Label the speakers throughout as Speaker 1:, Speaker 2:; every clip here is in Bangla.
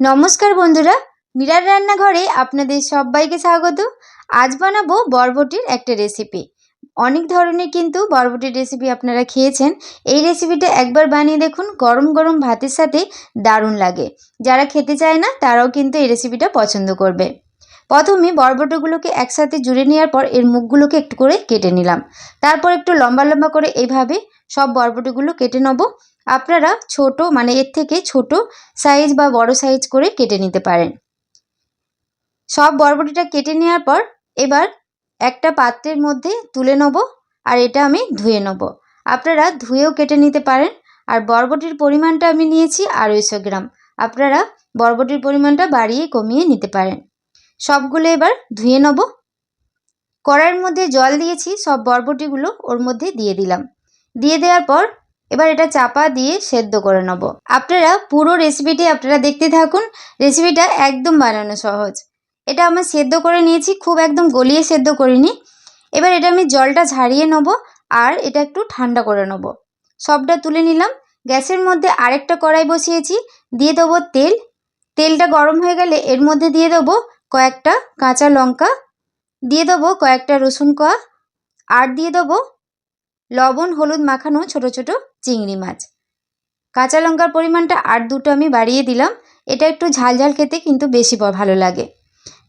Speaker 1: নমস্কার বন্ধুরা, মিরার রান্নাঘরে আপনাদের সবাইকে স্বাগত। আজ বানাবো বরবটির একটা রেসিপি অনেক ধরনের কিন্তু বরবটির রেসিপি আপনারা খেয়েছেন। এই রেসিপিটা একবার বানিয়ে দেখুন, গরম গরম ভাতের সাথে দারুণ লাগে। যারা খেতে চায় না, তারাও কিন্তু এই রেসিপিটা পছন্দ করবে। প্রথমে বরবটিগুলোকে একসাথে জুড়ে নেওয়ার পর এর মুখগুলোকে একটু করে কেটে নিলাম। তারপর একটু লম্বা লম্বা করে এইভাবে সব বরবটিগুলো কেটে নেব। আপনারা ছোট মানে এর থেকে ছোট সাইজ বা বড় সাইজ করে কেটে নিতে পারেন। সব বরবটিটা কেটে নেওয়ার পর এবার একটা পাত্রের মধ্যে তুলে নেব আর এটা আমি ধুয়ে নেব। আপনারা ধুয়েও কেটে নিতে পারেন। আর বরবটির পরিমাণটা আমি নিয়েছি আড়াইশো গ্রাম। আপনারা বরবটির পরিমাণটা বাড়িয়ে কমিয়ে নিতে পারেন। সবগুলো এবার ধুয়ে নেব। কড়াইয়ের মধ্যে জল দিয়েছি, সব বরবটিগুলো ওর মধ্যে দিয়ে দিলাম। দিয়ে দেওয়ার পর এবার এটা চাপা দিয়ে সেদ্ধ করে নেব। আপনারা পুরো রেসিপিটি আপনারা দেখতে থাকুন। রেসিপিটা একদম বানানো সহজ। এটা আমার সেদ্ধ করে নিয়েছি, খুব একদম গলিয়ে সেদ্ধ করিনি। এবার এটা আমি জলটা ঝাড়িয়ে নেব আর এটা একটু ঠান্ডা করে নেব। সবটা তুলে নিলাম। গ্যাসের মধ্যে আরেকটা কড়াই বসিয়েছি। দিয়ে দেবো তেল। তেলটা গরম হয়ে গেলে এর মধ্যে দিয়ে দেবো কয়েকটা কাঁচা লঙ্কা। দিয়ে দেবো কয়েকটা রসুন কোয়া। আর দিয়ে দেবো লবণ, হলুদ মাখানো ছোট ছোট চিংড়ি মাছ। কাঁচা লঙ্কার পরিমাণটা আর দুটো আমি বাড়িয়ে দিলাম। এটা একটু ঝাল ঝাল খেতে কিন্তু বেশি ভালো লাগে।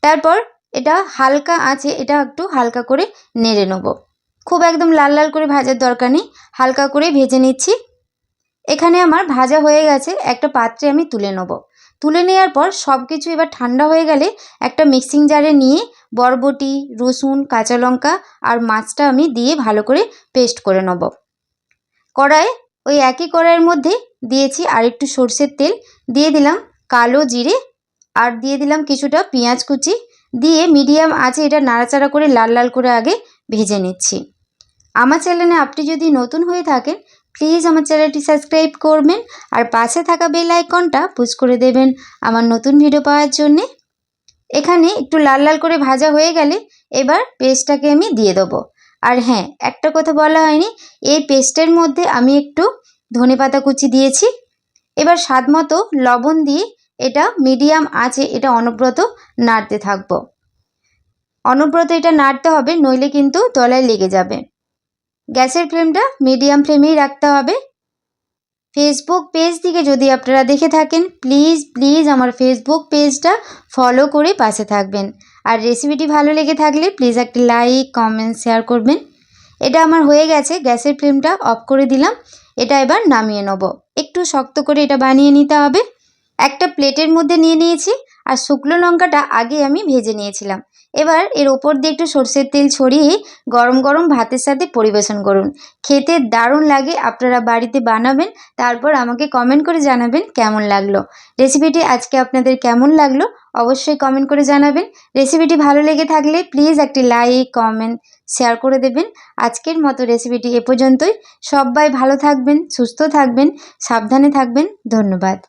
Speaker 1: তারপর এটা হালকা আছে এটা একটু হালকা করে নেড়ে নেব। খুব একদম লাল লাল করে ভাজার দরকার নেই। হালকা করে ভেজে নিচ্ছি। এখানে আমার ভাজা হয়ে গেছে। একটা পাত্রে আমি তুলে নেব। তুলে নেওয়ার পর সব কিছু এবার ঠান্ডা হয়ে গেলে একটা মিক্সিং জারে নিয়ে বরবটি, রসুন, কাঁচা লঙ্কা আর মাছটা আমি দিয়ে ভালো করে পেস্ট করে নেব। কড়াই ওই একই কড়াইয়ের মধ্যে দিয়েছি আর একটু সর্ষের তেল। দিয়ে দিলাম কালো জিরে আর দিয়ে দিলাম কিছুটা পেঁয়াজ কুচি। দিয়ে মিডিয়াম আছে এটা নাড়াচাড়া করে লাল লাল করে আগে ভেজে নিচ্ছি। আমার চ্যানেলে আপনি যদি নতুন হয়ে থাকেন প্লিজ আমার চ্যানেলটি সাবস্ক্রাইব করবেন আর পাশে থাকা বেল আইকনটা পুশ করে দেবেন আমার নতুন ভিডিও পাওয়ার জন্যে। এখানে একটু লাল লাল করে ভাজা হয়ে গেলে এবার পেস্টটাকে আমি দিয়ে দেবো। আর হ্যাঁ একটা কথা বলা হয়নি, এই পেস্টের মধ্যে আমি একটু ধনে পাতা কুচি দিয়েছি। এবার স্বাদ মতো লবণ দিয়ে এটা মিডিয়াম আছে এটা অনব্রত নাড়তে থাকব। অনব্রত এটা নাড়তে হবে, নইলে কিন্তু তলায় লেগে যাবে। গ্যাসের ফ্লেমটা মিডিয়াম ফ্লেমেই রাখতে হবে। ফেসবুক পেজ থেকে যদি আপনারা দেখে থাকেন প্লিজ প্লিজ আমার ফেসবুক পেজটা ফলো করে পাশে থাকবেন। আর রেসিপিটি ভালো লেগে থাকলে প্লিজ একটি লাইক কমেন্ট শেয়ার করবেন। এটা আমার হয়ে গেছে, গ্যাসের ফ্লেমটা অফ করে দিলাম। এটা এবার নামিয়ে নেব। একটু শক্ত করে এটা বানিয়ে নিতে হবে। একটা প্লেটের মধ্যে নিয়ে নিয়েছি। আর শুকনো লঙ্কাটা আগে আমি ভেজে নিয়েছিলাম। এবার এর ওপর দিয়ে একটু সর্ষের তেল ছড়িয়ে গরম গরম ভাতের সাথে পরিবেশন করুন। খেতে দারুণ লাগে, আপনারা বাড়িতে বানাবেন, তারপর আমাকে কমেন্ট করে জানাবেন কেমন লাগল। রেসিপিটি আজকে আপনাদের কেমন লাগল, অবশ্যই কমেন্ট করে জানাবেন। রেসিপিটি ভালো লেগে থাকলে প্লিজ একটি লাইক কমেন্ট শেয়ার করে দেবেন। আজকের মতো রেসিপিটি এ পর্যন্তই। সবাই ভালো থাকবেন, সুস্থ থাকবেন, সাবধানে থাকবেন। ধন্যবাদ।